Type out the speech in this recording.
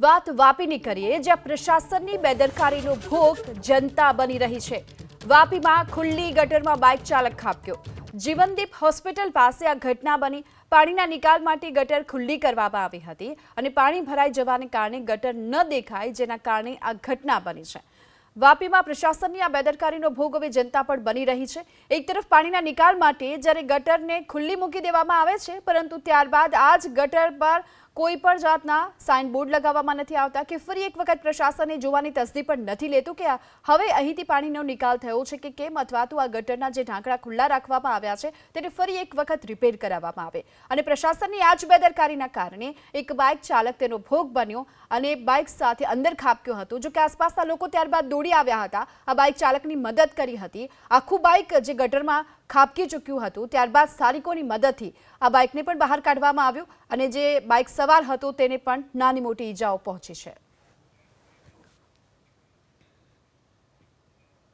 વાત વાપીની કરીએ, જ્યાં પ્રશાસનની બેદરકારીનો ભોગ જનતા બની રહી છે. વાપીમાં ખુલ્લી ગટરમાં બાઇક ચાલક ખાબક્યો. જીવનદીપ હોસ્પિટલ પાસે આ ઘટના બની. પાણીના નિકાલ માટે ગટર ખુલ્લી કરવામાં આવી હતી અને પાણી ભરાઈ જવાને કારણે ગટર ન દેખાય જેના કારણે આ ઘટના બની છે. વાપીમાં પ્રશાસનની આ બેદરકારીનો ભોગ હવે જનતા પણ બની રહી છે. એક તરફ પાણીના નિકાલ માટે જ્યારે ગટરને ખુલ્લી મૂકી દેવામાં આવે છે, પરંતુ ત્યારબાદ આ જ ગટર પર કોઈ પણ જાતના સાઇનબોર્ડ લગાવવામાં નથી આવતા કે ફરી એક વખત પ્રશાસને જોવાની તસદી પણ નથી લેતું કે હવે અહીંથી પાણીનો નિકાલ થયો છે કે કેમ અથવા તો આ ગટરના જે ઢાંકણા ખુલ્લા રાખવામાં આવ્યા છે તેને ફરી એક વખત રિપેર કરાવવામાં આવે. અને પ્રશાસનની આ જ બેદરકારીના કારણે એક બાઇક ચાલક તેનો ભોગ બન્યો અને બાઇક સાથે અંદર ખાબક્યો હતો. જો કે આસપાસના લોકો ત્યારબાદ દોડી આવ્યા હતા. આ બાઇક ચાલકની મદદ કરી હતી. આખું બાઇક જે ગટરમાં ખાબકી ચૂક્યું હતું. ત્યારબાદ સ્થાનિકોની મદદથી આ બાઇકને પણ બહાર કાઢવામાં આવ્યું અને જે બાઇક સવાર હતો તેને પણ નાની મોટી ઈજાઓ પહોંચી છે.